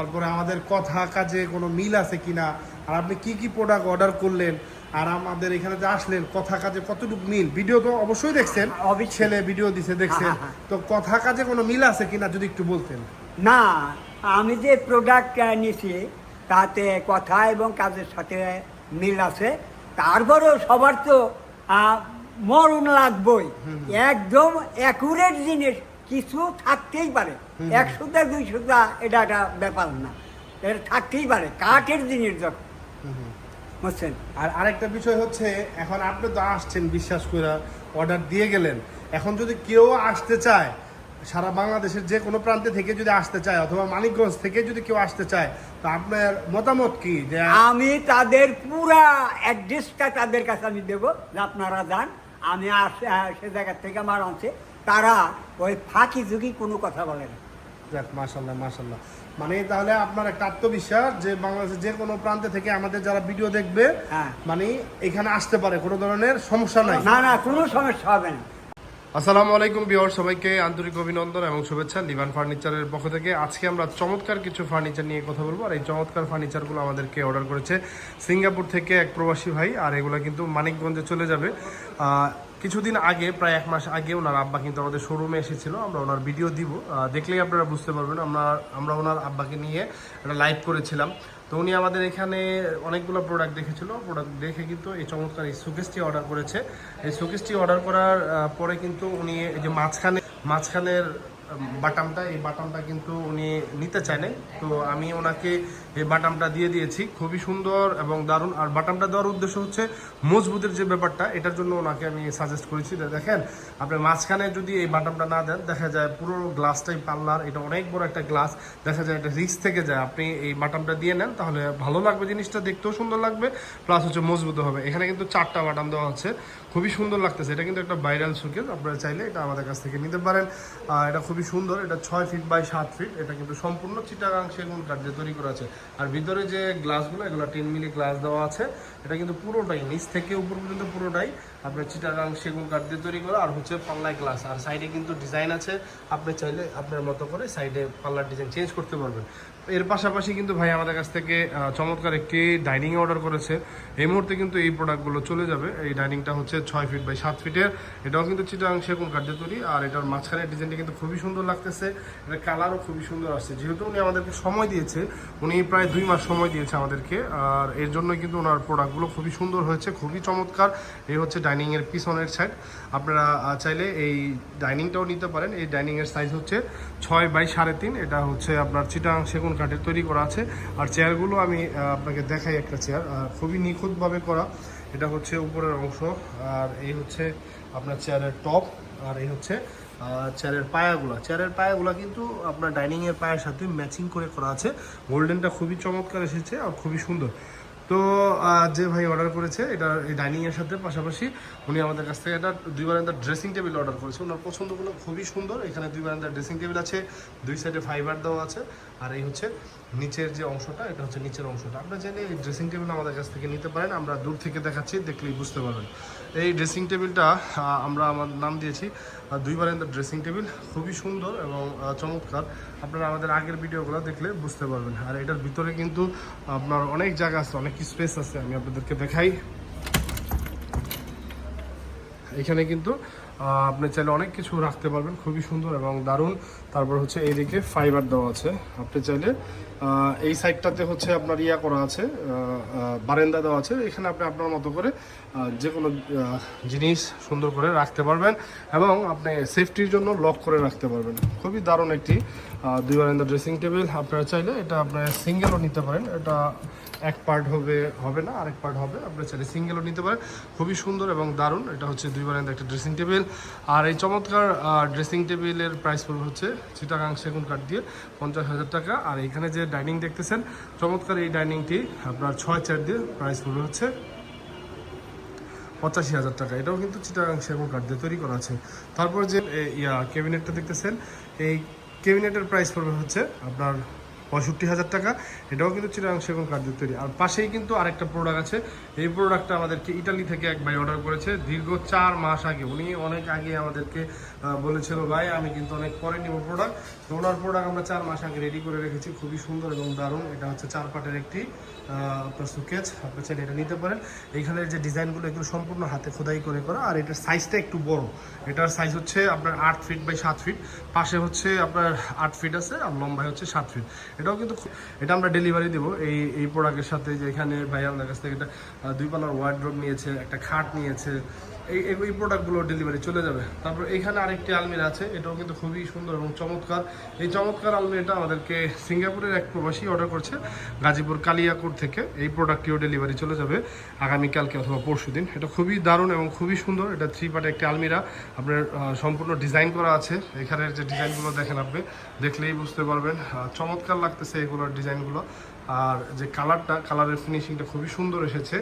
তারপরে আমাদের কথা কাজে কোনো মিল আছে কিনা? আর আপনি কি কি প্রোডাক্ট অর্ডার করলেন? আর আমাদের এখানে যে আসলেন কথা কাজে কতটুকু মিল? ভিডিও তো অবশ্যই দেখছেন। ছেলে ভিডিও দিছে দেখছেন। হ্যাঁ, হ্যাঁ, তো কথা কাজে কোনো মিল আছে কিনা যদি একটু বলতেন? না আমি যে প্রোডাক্ট নিছি তাতে কথা এবং কাজের সাথে মিল আছে। তারপরেও সবার তো মরণ লাগবই। একদম অ্যাকুরেট জিনিস। কিছু থাকতেই পারে। একশোটা দুইশোটা এটা একটা ব্যাপার না। এটা থাকতেই পারে কাঠের জিনিস যখন। বুঝছেন? আর আরেকটা বিষয় হচ্ছে এখন আপনি তো আসছেন বিশ্বাস করে অর্ডার দিয়ে গেলেন। এখন যদি কেউ আসতে চায় সারা বাংলাদেশের যে কোনো প্রান্তে থেকে যদি আসতে চায় অথবা মানিকগঞ্জ থেকে যদি কেউ আসতে চায় তো আপনার মতামত কি? যে আমি তাদের পুরা অ্যাড্রেসটা তাদের কাছে আমি দেবো যে আপনারা যান। আমি আস- সে জায়গা থেকে আমার আনছে তারা ওই ফাঁকি ঝুঁকি কোনো কথা বলে না। যাক মাশাল্লাহ মাশাল্লাহ মানে তাহলে আপনার একটা আত্মবিশ্বাস যে বাংলাদেশের যে কোনো প্রান্তে থেকে আমাদের যারা ভিডিও দেখবে হ্যাঁ। মানে এখানে আসতে পারে কোনো ধরনের সমস্যা নাই। না না কোনো সমস্যা হবে না। আসসালামু আলাইকুম বিওর সবাইকে আন্তরিক অভিনন্দন এবং শুভেচ্ছা লিভান ফার্নিচারের পক্ষ থেকে। আজকে আমরা চমৎকার কিছু ফার্নিচার নিয়ে কথা বলব আর এই চমৎকার ফার্নিচারগুলো আমাদেরকে অর্ডার করেছে সিঙ্গাপুর থেকে এক প্রবাসী ভাই আর এগুলো কিন্তু মানিকগঞ্জে চলে যাবে। কিছুদিন আগে, প্রায় এক মাস আগে ওনার আব্বা কিন্তু আমাদের শোরুমে এসেছিল, আমরা ওনার ভিডিও দিব। দেখলেই আপনারা বুঝতে পারবেন, আমরা আমরা ওনার আব্বাকে নিয়ে একটা লাইভ করেছিলাম। তো উনি আমাদের এখানে অনেকগুলো প্রোডাক্ট দেখেছিল প্রোডাক্ট দেখে কিন্তু এই চমৎকার এই সুকেসটি অর্ডার করেছে। এই সুকেসটি অর্ডার করার পরে কিন্তু উনি এই যে মাঝখানে, মাঝখানের বাটামটা, এই বাটামটা কিন্তু উনি নিতে চায় নাই। তো আমি ওনাকে এই বাটামটা দিয়ে দিয়েছি। খুবই সুন্দর এবং দারুণ। আর বাটামটা দেওয়ার উদ্দেশ্য হচ্ছে মজবুতের যে ব্যাপারটা, এটার জন্য ওনাকে আমি সাজেস্ট করেছি দেখেন, আপনি মাঝখানে যদি এই বাটামটা না দেন, দেখা যায় পুরো গ্লাসটাই পাল্লার, এটা অনেক বড় একটা গ্লাস দেখা যায় এটা রিস্ক থেকে যায়। আপনি এই বাটামটা দিয়ে নেন, তাহলে ভালো লাগবে জিনিসটা, দেখতেও সুন্দর লাগবে প্লাস হচ্ছে মজবুত হবে। এখানে কিন্তু চারটা বাটাম দেওয়া হচ্ছে। খুবই সুন্দর লাগতেছে। এটা কিন্তু একটা ভাইরাল সুকেস আপনারা চাইলে এটা আমাদের কাছ থেকে নিতে পারেন। এটা খুবই সুন্দর, এটা ছয় ফিট বাই সাত ফিট এটা কিন্তু সম্পূর্ণ চিটাগাং সেগুন কাঠ দিয়ে তৈরি করা আছে। আর ভিতরে যে গ্লাসগুলো এগুলো টেন মিলি গ্লাস দেওয়া আছে। এটা কিন্তু পুরোটাই, নিচ থেকে উপর পর্যন্ত পুরোটাই আপনার চিটাগাং সেগুন কাঠ দিয়ে তৈরি করা, আর হচ্ছে পাল্লায় গ্লাস আর সাইডে কিন্তু ডিজাইন আছে, আপনি চাইলে আপনার মতো করে সাইডে পাল্লার ডিজাইন চেঞ্জ করতে পারবেন। এর পাশাপাশি কিন্তু ভাই আমাদের কাছ থেকে চমৎকার একটি ডাইনিং অর্ডার করেছে। এই মুহূর্তে কিন্তু এই প্রোডাক্টগুলো চলে যাবে। এই ডাইনিংটা হচ্ছে ছয় ফিট বাই সাত ফিটের এটাও কিন্তু চিটাং সেগুন কাঠ দিয়ে তৈরি, আর এটার মাঝখানের ডিজাইনটা কিন্তু খুবই সুন্দর লাগতেছে। এটা কালারও খুবই সুন্দর আসছে। যেহেতু উনি আমাদেরকে সময় দিয়েছে, উনি প্রায় দুই মাস সময় দিয়েছে আমাদেরকে, আর এর জন্য কিন্তু ওনার প্রোডাক্টগুলো খুবই সুন্দর হয়েছে, খুবই চমৎকার। এই হচ্ছে ডাইনিংয়ের পিছনের সাইড আপনারা চাইলে এই ডাইনিংটাও নিতে পারেন। এই ডাইনিংয়ের সাইজ হচ্ছে ছয় বাই সাড়ে তিন। এটা হচ্ছে আপনার চিটাং সেগুন কাঠের তৈরি করা আছে। আর চেয়ারগুলো আমি আপনাকে দেখাই একটা চেয়ার খুবই নিখুঁতভাবে করা। এটা হচ্ছে উপরের অংশ। আর এই হচ্ছে আপনার চেয়ারের টপ আর এই হচ্ছে চেয়ারের পায়াগুলো। চেয়ারের পায়াগুলো কিন্তু আপনার ডাইনিংয়ের পায়ের সাথে ম্যাচিং করে করা আছে। গোল্ডেনটা খুবই চমৎকার এসেছে আর খুবই সুন্দর। তো যে ভাই অর্ডার করেছে, এটা এই ডাইনিং এর সাথে পাশাপাশি উনি আমাদের কাছ থেকে একটা দুই বারান্দার ড্রেসিং টেবিল অর্ডার করেছে। ওনার পছন্দগুলো খুবই সুন্দর। এখানে দুই বারান্দার ড্রেসিং টেবিল আছে, দুই সাইডে ফাইবার দেওয়া আছে, আর এই হচ্ছে নিচের যে অংশটা, এটা হচ্ছে নিচের অংশটা। আপনারা চাইলে এই ড্রেসিং টেবিল আমাদের কাছ থেকে নিতে পারেন, আমরা দূর থেকে দেখাচ্ছি, দেখলেই বুঝতে পারবেন। এই ড্রেসিং টেবিলটা আমরা আমার নাম দিয়েছি দুই বারান্দার ড্রেসিং টেবিল খুবই সুন্দর এবং চমৎকার। আপনারা আমাদের আগের ভিডিওগুলো দেখলে বুঝতে পারবেন। আর এটার ভিতরে কিন্তু আপনার অনেক জায়গা আছে, অনেক স্পেস আছে আমি আপনাদেরকে দেখাই এখানে কিন্তু আপনি চাইলে অনেক কিছু রাখতে পারবেন খুবই সুন্দর এবং দারুণ। তারপর হচ্ছে এইদিকে ফাইবার দেওয়া আছে। আপনি চাইলে এই সাইডটাতে হচ্ছে আপনার ইয়া করা আছে আহ, দেওয়া আছে। এখানে আপনি আপনার মতো করে যে কোনো জিনিস সুন্দর করে রাখতে পারবেন এবং আপনি সেফটির জন্য লক করে রাখতে পারবেন। খুবই দারুণ একটি দুই বারেন্দা ড্রেসিং টেবিল আপনারা চাইলে এটা আপনার সিঙ্গেলও নিতে পারেন। এটা এক পার্ট হবে হবে না আরেক পার্ট হবে। আপনি চাইলে সিঙ্গেলও নিতে পারেন। খুবই সুন্দর এবং দারুণ। এটা হচ্ছে দুই বারান্দা একটা ড্রেসিং টেবিল আর এই চমৎকার ড্রেসিং টেবিলের প্রাইস পড়বে হচ্ছে চিটাগাং সেগুন কাঠ দিয়ে পঞ্চাশ হাজার টাকা। আর এখানে যে ডাইনিং দেখতেছেন, চমৎকার এই ডাইনিংটি আপনার ছয় চার দিয়ে প্রাইস পড়বে হচ্ছে পঁচাশি হাজার টাকা। এটাও কিন্তু চিটাগাং সেগুন কাঠ দিয়ে তৈরি করা আছে। তারপর যে ইয়া ক্যাবিনেটটা দেখতেছেন, এই ক্যাবিনেটের প্রাইস পড়বে হচ্ছে আপনার পঁয়ষট্টি হাজার টাকা। এটাও কিন্তু চিরাং সেগুন কাঠ দিয়ে তৈরি। আর পাশেই কিন্তু আরেকটা প্রোডাক্ট আছে। এই প্রোডাক্টটা আমাদেরকে ইটালি থেকে এক ভাই অর্ডার করেছে দীর্ঘ চার মাস আগে। উনি অনেক আগে আমাদেরকে বলেছিল, ভাই, আমি কিন্তু অনেক পরে নিব প্রোডাক্ট ওনার প্রোডাক্ট আমরা চার মাস আগে রেডি করে রেখেছি। খুবই সুন্দর এবং দারুণ। এটা হচ্ছে চার পাটের একটি আপনার সুকেজ আপনি চাইলে এটা নিতে পারেন। এইখানের যে ডিজাইনগুলো এগুলো সম্পূর্ণ হাতে খোদাই করে করা। আর এটার সাইজটা একটু বড়। এটার সাইজ হচ্ছে আপনার আট ফিট বাই সাত ফিট পাশে হচ্ছে আপনার আট ফিট আছে আর লম্বায় হচ্ছে সাত ফিট এটাও কিন্তু এটা আমরা ডেলিভারি দেবো। এই এই প্রোডাক্টের সাথে যেখানে ভাই আপনার কাছ থেকে একটা দুই পাল্লার ওয়ার্ড্রোপ নিয়েছে, একটা খাট নিয়েছে এই প্রোডাক্টগুলো ডেলিভারি চলে যাবে। তারপর এখানে আরেকটি আলমিরা আছে, এটাও কিন্তু খুবই সুন্দর এবং চমৎকার। এই চমৎকার আলমিরাটা আমাদেরকে সিঙ্গাপুরের এক প্রবাসী অর্ডার করছে, গাজীপুর কালিয়াকুর থেকে। এই প্রোডাক্টটিও ডেলিভারি চলে যাবে আগামীকালকে অথবা পরশু দিন। এটা খুবই দারুণ এবং খুবই সুন্দর। এটা থ্রি পার্টের একটি আলমিরা। আপনার সম্পূর্ণ ডিজাইন করা আছে। এখানের যে ডিজাইনগুলো দেখেন আপনি, দেখলেই বুঝতে পারবেন চমৎকার লাগতেছে এগুলোর ডিজাইনগুলো আর যে কালারটা কালারের ফিনিশিংটা খুবই সুন্দর এসেছে।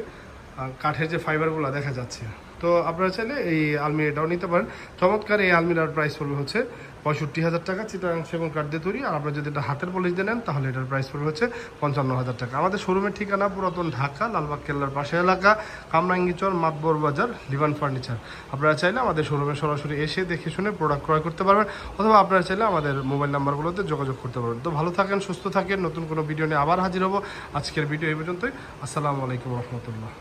কাঠের যে ফাইবারগুলো দেখা যাচ্ছে। তো আপনারা চাইলে এই আলমিরাটাও নিতে পারেন। চমৎকার এই আলমিরার প্রাইস পড়বে হচ্ছে পঁয়ষট্টি হাজার টাকা চিটাং সেগুন কাঠ দিয়ে তৈরি। আর আপনারা যদি এটা হাতের পলিশ দিয়ে নেন, তাহলে এটার প্রাইস পড়বে হচ্ছে পঞ্চান্ন হাজার টাকা। আমাদের শোরুমের ঠিকানা পুরাতন ঢাকা, লালবাগ, কেল্লার পাশে এলাকা, কামরাঙ্গিচর, মাতবর বাজার লিভান ফার্নিচার। আপনারা চাইলে আমাদের শোরুমে সরাসরি এসে দেখে শুনে প্রোডাক্ট ক্রয় করতে পারবেন, অথবা আপনারা চাইলে আমাদের মোবাইল নাম্বারগুলোতে যোগাযোগ করতে পারবেন। তো ভালো থাকেন, সুস্থ থাকেন। নতুন কোনো ভিডিও নিয়ে আবার হাজির হব। আজকের ভিডিও এই পর্যন্তই। আসসালামু আলাইকুম রহমতুল্লাহ।